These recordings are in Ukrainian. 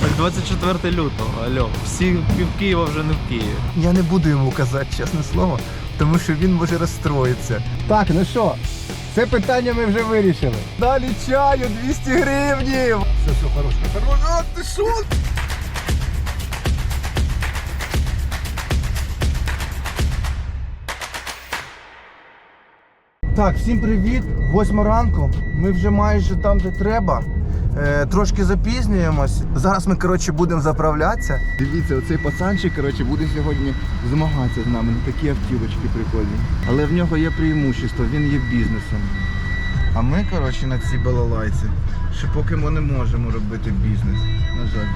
Так 24 лютого, алло. Всі пів Києва вже не в Києві. Я не буду йому казати, чесне слово, тому що він може розстроїтися. Так, ну що, це питання ми вже вирішили. Далі чаю 200 гривнів. Все, все, хороше, хороше. А, ти що? Так, всім привіт. Восьма ранку. Ми вже майже там, де треба. Е, трошки запізнюємось. Зараз ми, коротше, будемо заправлятися. Дивіться, оцей пацанчик, коротше, буде сьогодні змагатися з нами. Такі автівочки прикольні. Але в нього є преимущество, він є бізнесом. А ми, коротше, на цій балалайці ще поки ми не можемо робити бізнес. На жаль.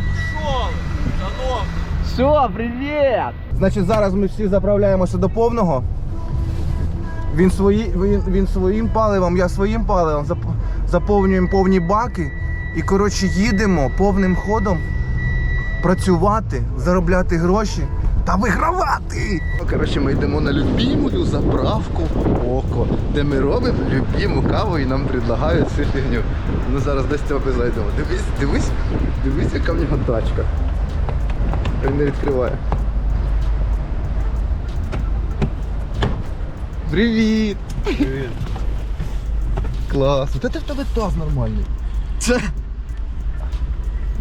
Що, привіт! Значить, зараз ми всі заправляємося до повного. Він, свої, він, він своїм паливом, я своїм паливом заповнюємо повні баки і коротше їдемо повним ходом працювати, заробляти гроші та вигравати. Коротше, ми йдемо на любіму заправку око, де ми робимо любіму каву і нам предлагають цю фігню. Ми зараз десь цього зайдемо. Дивись, дивись, дивись, яка в нього тачка. Він не відкриває. Привіт! Привіт. Клас! Вот это в тебе таз нормальний. Це,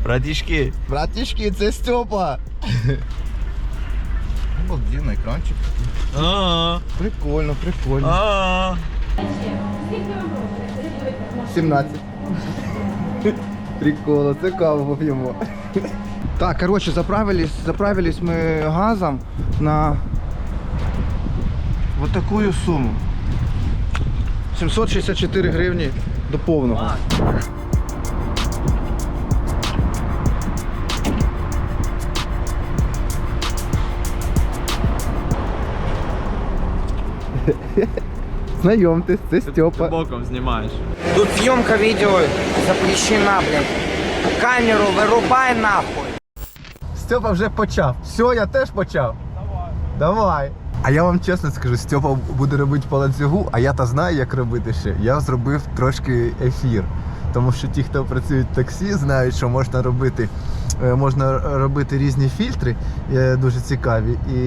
Братішки. братішки, це Степа. Обалденний екранчик. А, Прикольно, прикольно. а. 17. Прикольно, це каву поп'ємо. Так, коротше, заправились, заправились ми газом на вот такую суму. 764 гривні до повного. Знайомтесь, це Ти Степа. боком знімаєш. Тут съемка видео запрещена, блин. Камеру вырубай нахуй. Степа вже почав. Все, я теж почав. Давай. Давай. А я вам чесно скажу, Степа буде робити по ланцюгу, а я та знаю, як робити ще. Я зробив трошки ефір. Тому що ті, хто працюють в таксі, знають, що можна робити, е, можна робити різні фільтри, е, дуже цікаві, і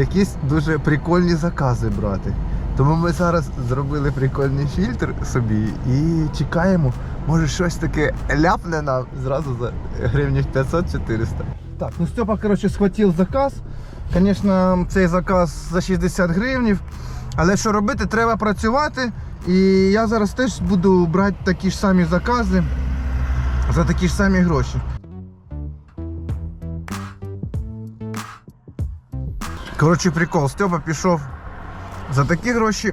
якісь дуже прикольні закази брати. Тому ми зараз зробили прикольний фільтр собі і чекаємо, може щось таке ляпне нам зразу за гривнів 500-400. Так, ну Степа, коротше, схватив заказ. Звісно, цей заказ за 60 гривнів. Але що робити, треба працювати. І я зараз теж буду брати такі ж самі закази за такі ж самі гроші. Коротше, прикол, Степа пішов за такі гроші,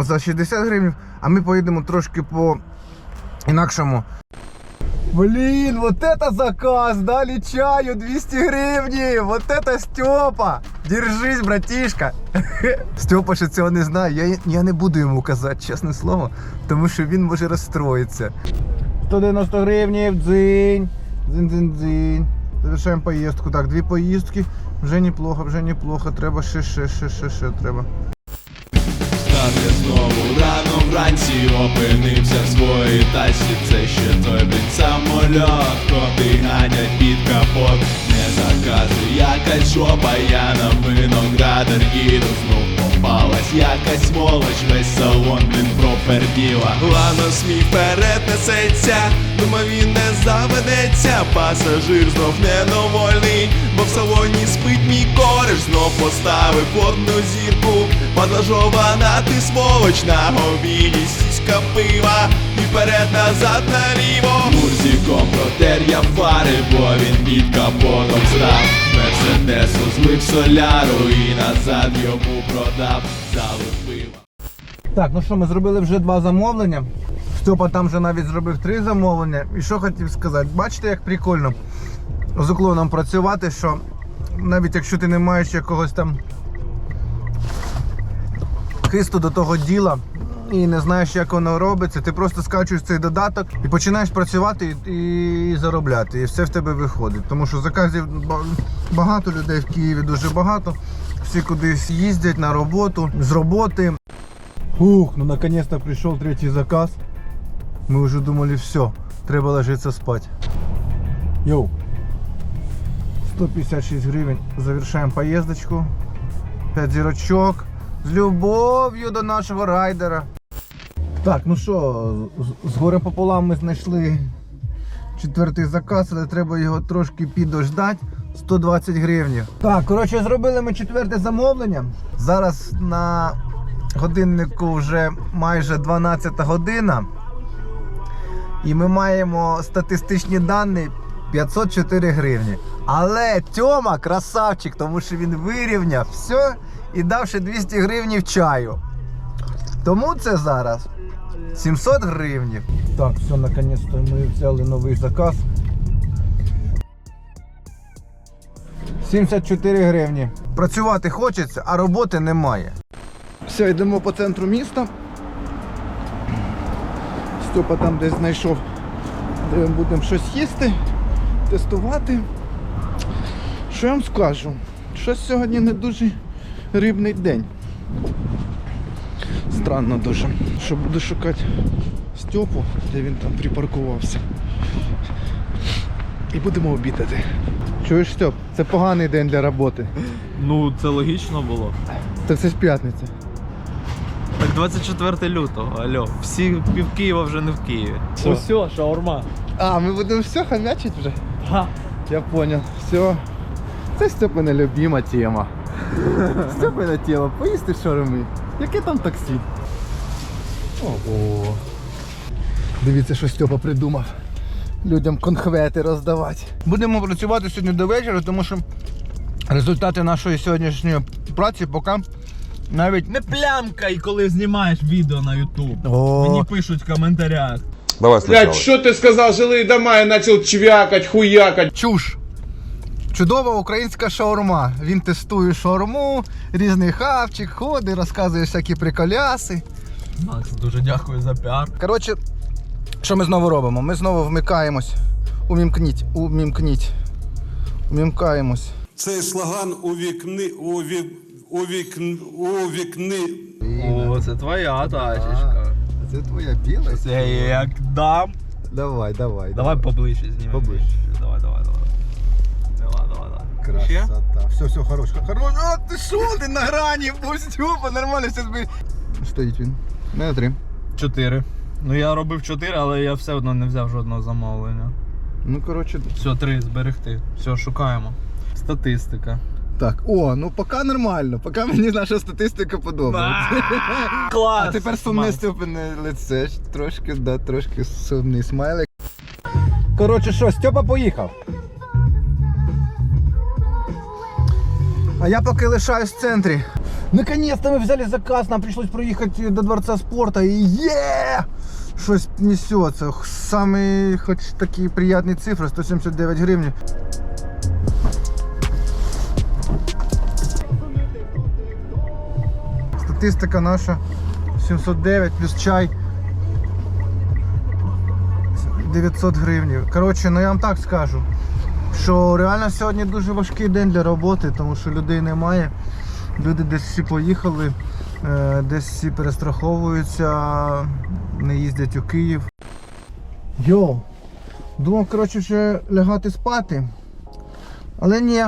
за 60 гривень, а ми поїдемо трошки по інакшому. Блін, вот это заказ, дали чаю 200 гривнів, вот это Степа. Держись, братишка. Степа ще цього не знає, я, я не буду йому казати, чесне слово, тому що він може розстроїтися. 190 гривнів, дзинь, дзинь, дзинь, дзинь. Завершаємо поїздку. Так, дві поїздки. Вже неплохо, вже неплохо. Треба ще, ще, ще, ще, ще треба. Стати знову рано вранці опинився в своїй тасі Це ще той блін самольот, коти ганять під капот Не жопа, я на виноградар їду Знов попалась. Якась сволоч, весь салон блін проперділа. Ланос мій вперед несеться, думав він не заведеться. Пасажир знов недовольний, бо в салоні спить мій кореш Знов поставив одну зірку, подлажована ти сволоч На обіді сіська пива, і вперед назад наліво. Мурзиком протер я фари, бо він під капотом став. Мерседесу злив соляру і назад йому продав. Пива. Так, ну що, ми зробили вже два замовлення. Степа там вже навіть зробив три замовлення. І що хотів сказати, бачите, як прикольно з уклоном працювати, що навіть якщо ти не маєш якогось там хисту до того діла і не знаєш, як воно робиться, ти просто скачуєш цей додаток і починаєш працювати і, і заробляти. І все в тебе виходить. Тому що заказів багато людей в Києві дуже багато. Всі кудись їздять на роботу, з роботи. Ух, ну наконец-то пришел третий заказ. Мы уже думали, все, треба ложиться спать. Йоу. 156 гривень. Завершаємо поїздочку. 5 зірочок. З любов'ю до нашого райдера. Так, ну що, з, горем пополам ми знайшли четвертий заказ, але треба його трошки підождати. 120 гривень. Так, коротше, зробили ми четверте замовлення. Зараз на годиннику вже майже 12 година. І ми маємо статистичні дані 504 гривні. Але Тьома красавчик, тому що він вирівняв все і дав ще 200 гривень чаю. Тому це зараз 700 гривень. Так, все, наконець-то ми взяли новий заказ. 74 гривні. Працювати хочеться, а роботи немає. Все, йдемо по центру міста. Степа там десь знайшов, де ми будемо щось їсти, тестувати. Що я вам скажу? Щось сьогодні не дуже рибний день. Странно дуже. Що буду шукати Степу, де він там припаркувався. І будемо обідати. Чуєш, Степ, це поганий день для роботи. Ну, це логічно було. Так це ж п'ятниця. Так 24 лютого, алло. Всі пів Києва вже не в Києві. Все. Все, шаурма. А, ми будемо все хамячить вже? Ха. Я понял. Все. Це Степина любима тема. Степина тема. Поїсти шаурми. Яке там таксі? Ого. Дивіться, що Степа придумав. Людям конхвети роздавати. Будемо працювати сьогодні до вечора, тому що результати нашої сьогоднішньої праці поки навіть Не плямкай, коли знімаєш відео на YouTube. О. Мені пишуть в коментарях. Давай сначала. Блять, что ты сказал, жилые дома, я начал чвякать, хуякать. Чуш. Чудова українська шаурма. Він тестує шаурму, різний хавчик, ходить, розказує всякі приколяси. Макс, дуже дякую за піар. Коротше, що ми знову робимо? Ми знову вмикаємось. Умімкніть, умімкніть. Умімкаємось. Цей слоган увікни, уві, увікн, увікни. О, це твоя тачечка. Це твоя біла? Це я як дам. Давай, давай. Давай поближче знімемо. Поближче. Красота. Все, все, хорош. Хорош. А, ти що, ти на грані? Був Степа, нормально все збив. Стоїть він. Не три. Чотири. Ну я робив чотири, але я все одно не взяв жодного замовлення. Ну, коротше, Все, три зберегти. Все, шукаємо. Статистика. так. О, ну поки нормально. Поки мені наша статистика подобається. Клас! А тепер сумне Степине лице. Трошки, да, трошки сумний смайлик. Коротше, що, Степа поїхав. А я поки лишаюсь в центрі. Наконец-то ми взяли заказ, нам пришлось проїхати до Дворца спорта і є! Щось несеться. Самий хоч такі приятні цифри, 179 гривень. Статистика наша 709 плюс чай 900 гривень. Коротше, ну я вам так скажу, що реально сьогодні дуже важкий день для роботи, тому що людей немає. Люди десь всі поїхали, е, десь всі перестраховуються, не їздять у Київ. Йоу, думав, коротше, вже лягати спати. Але ні,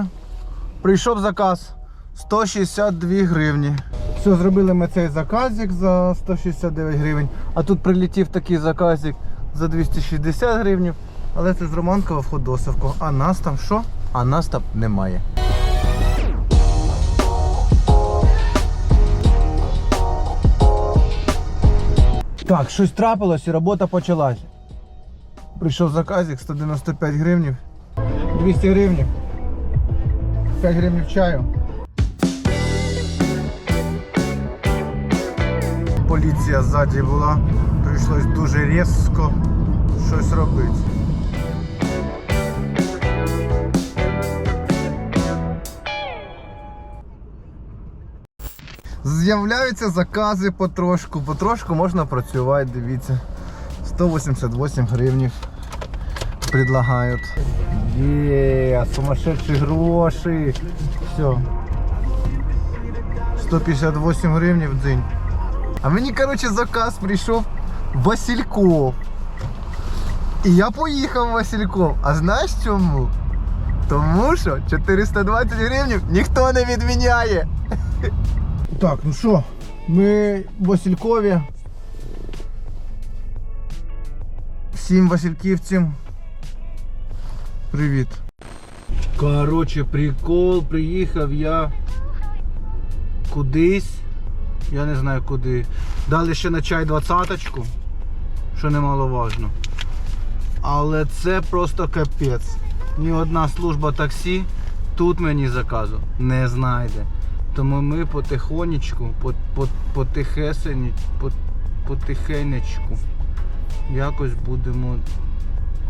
прийшов заказ 162 гривні. Все, зробили ми цей заказик за 169 гривень, а тут прилетів такий заказик за 260 гривень. Але це з Романкова в Ходосовку. А нас там що? А нас там немає. Так, щось трапилось і робота почалась. Прийшов заказик 195 гривень. 200 гривень. 5 гривень чаю. Поліція ззаді була. Прийшлось дуже різко щось робити. З'являються закази потрошку. Потрошку можна працювати, дивіться. 188 гривень предлагають. Є, сумасшедші гроші. Все. 158 гривень в день. А мені, коротше, заказ прийшов Васильков. І я поїхав Васильков. А знаєш чому? Тому що 420 гривень ніхто не відміняє. Так, ну що, ми в Василькові. Всім Васильківцям. Привіт. Короче, прикол, приїхав я кудись. Я не знаю куди. Дали ще на чай двадцяточку, що немаловажно. Але це просто капець. Ні одна служба таксі тут мені заказу не знайде. Тому ми потихонечку, по, по, потихесені, по, потихенечку якось будемо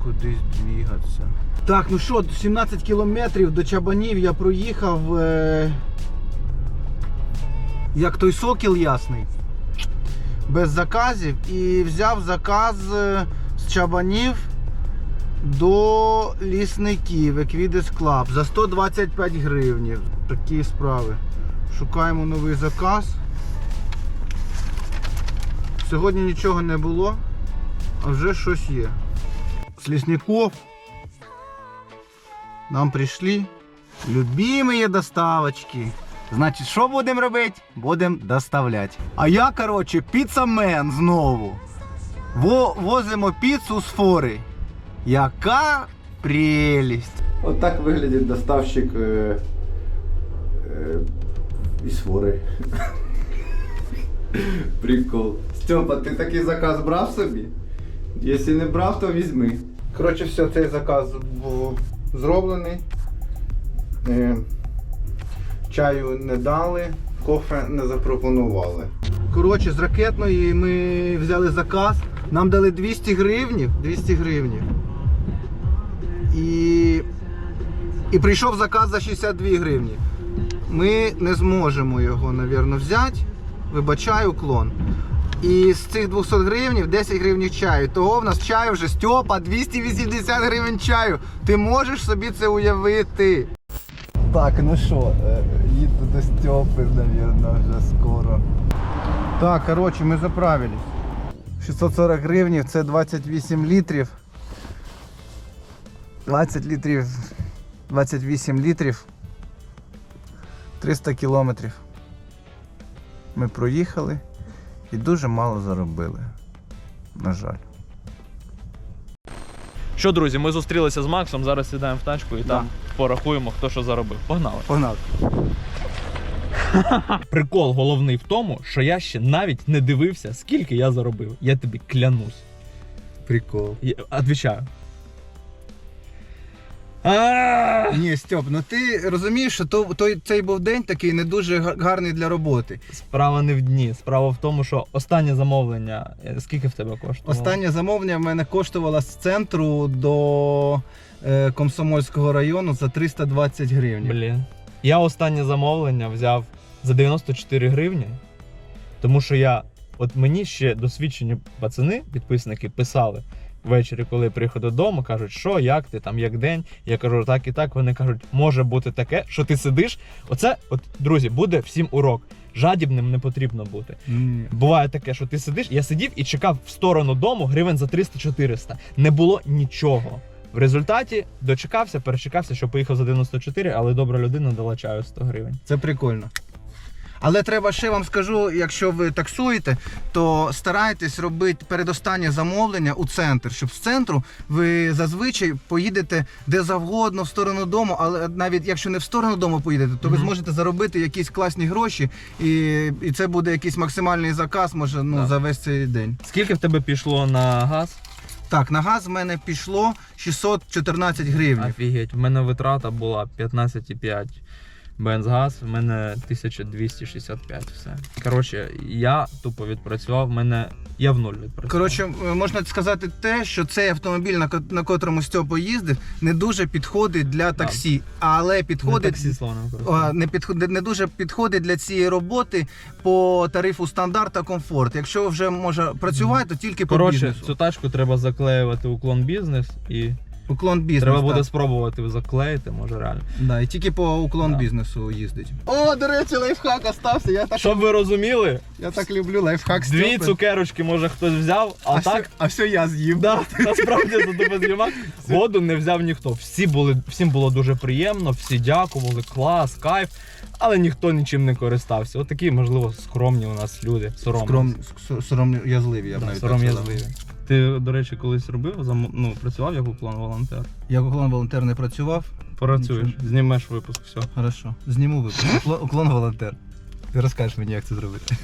кудись двігатися. Так, ну що, 17 кілометрів до Чабанів я проїхав. Е... Як той сокіл ясний. Без заказів. І взяв заказ е, з Чабанів до лісників Equidis Club за 125 гривень. Такі справи. Шукаємо новий заказ. Сьогодні нічого не було, а вже щось є. С лесников нам прийшли любимые доставочки. Значить, що будемо робити? Будемо доставляти. А я, коротше, піцамен знову. Во, возимо піцу з фори. Яка прелість! От так виглядить доставщик е, е, із фори. Прикол. Степа, ти такий заказ брав собі? Якщо не брав, то візьми. Коротше, все, цей заказ був зроблений. Е, чаю не дали, кофе не запропонували. Коротше, з ракетної ми взяли заказ, нам дали 200 гривнів. 200 гривнів. І, і прийшов заказ за 62 гривні. Ми не зможемо його, мабуть, взяти. Вибачаю уклон. І з цих 200 гривень 10 гривень чаю. Того в нас чаю вже Стьопа 280 гривень чаю. Ти можеш собі це уявити. Так, ну що, їду до Стьопи, мабуть, вже скоро. Так, коротше, ми заправились. 640 гривень це 28 літрів. 20 літрів. 28 літрів. 300 кілометрів. Ми проїхали і дуже мало заробили. На жаль. Що, друзі, ми зустрілися з Максом, зараз сідаємо в тачку і там порахуємо, хто що заробив. Погнали. Погнали. Прикол головний в тому, що я ще навіть не дивився, скільки я заробив. Я тобі клянусь. Прикол. Я Отвічаю. Ні, Стьоп, ну ти розумієш, що то, той, цей був день такий не дуже гарний для роботи. Справа не в дні. Справа в тому, що останнє замовлення. е, Скільки в тебе коштувало? Останнє замовлення в мене коштувало з центру до е, Комсомольського району за 320 гривень. Блін. Я останнє замовлення взяв за 94 гривні, тому що я. От мені ще досвідчені пацани, підписники, писали ввечері, коли приїхав додому, кажуть, що, як ти там, як день. Я кажу, так і так. Вони кажуть, може бути таке, що ти сидиш. Оце, от, друзі, буде всім урок. Жадібним не потрібно бути. Ні. Буває таке, що ти сидиш, я сидів і чекав в сторону дому гривень за 300-400. Не було нічого. В результаті дочекався, перечекався, що поїхав за 94, але добра людина дала чаю 100 гривень. Це прикольно. Але треба ще вам скажу, якщо ви таксуєте, то старайтесь робити передостаннє замовлення у центр, щоб з центру ви зазвичай поїдете де завгодно в сторону дому, але навіть якщо не в сторону дому поїдете, то ви зможете заробити якісь класні гроші, і, і це буде якийсь максимальний заказ, може, ну, за весь цей день. Скільки в тебе пішло на газ? Так, на газ в мене пішло 614 гривень. Офігеть, в мене витрата була 15,5. Бензгаз, в мене 1265 все. Коротше, я тупо відпрацював, в мене. Я в нуль відпрацював. Коротше, е, можна сказати те, що цей автомобіль, на ко- на котрому Стьопа їздив, не дуже підходить для таксі, але не підходить. таксі слово не а. Не підходить не дуже підходить для цієї роботи по тарифу стандарт та комфорт. Якщо вже може працювати, то тільки по Коротше, бізнесу. цю тачку треба заклеювати уклон бізнес і Уклон бізнес. Треба буде так. спробувати заклеїти, може реально. Да, і тільки по уклон Да. бізнесу їздить. О, до речі, лайфхак остався. Я так, Щоб ви розуміли, я так люблю лайфхак дві цукерочки може хтось взяв, а, А, так все, а все я з'їв. Да, насправді за тебе знімак. Воду не взяв ніхто. Всі були, всім було дуже приємно, всі дякували, клас, кайф, але ніхто нічим не користався. От можливо, скромні у нас люди. Соромні. Скром, сором'язливі, я б Да, навіть так сором'язливі. Ти, до речі, колись робив, зам- ну, працював як уклон волонтер. Я уклон волонтер не працював. Працюєш, Нічого. знімеш випуск, все. Хорошо. Зніму випуск. Уклон, уклон волонтер. Ти розкажеш мені, як це зробити.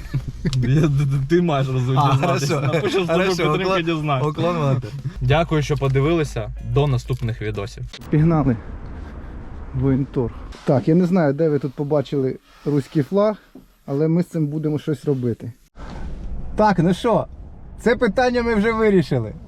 Я, ти, ти маєш А, розвитися. хорошо. Напишеш службу Хорошо, підтримки, уклон-. Уклон волонтер. Дякую, що подивилися. До наступних відосів. Пігнали. Воєнторг. Так, я не знаю, де ви тут побачили руський флаг, але ми з цим будемо щось робити. Так, ну що, це питання ми вже вирішили.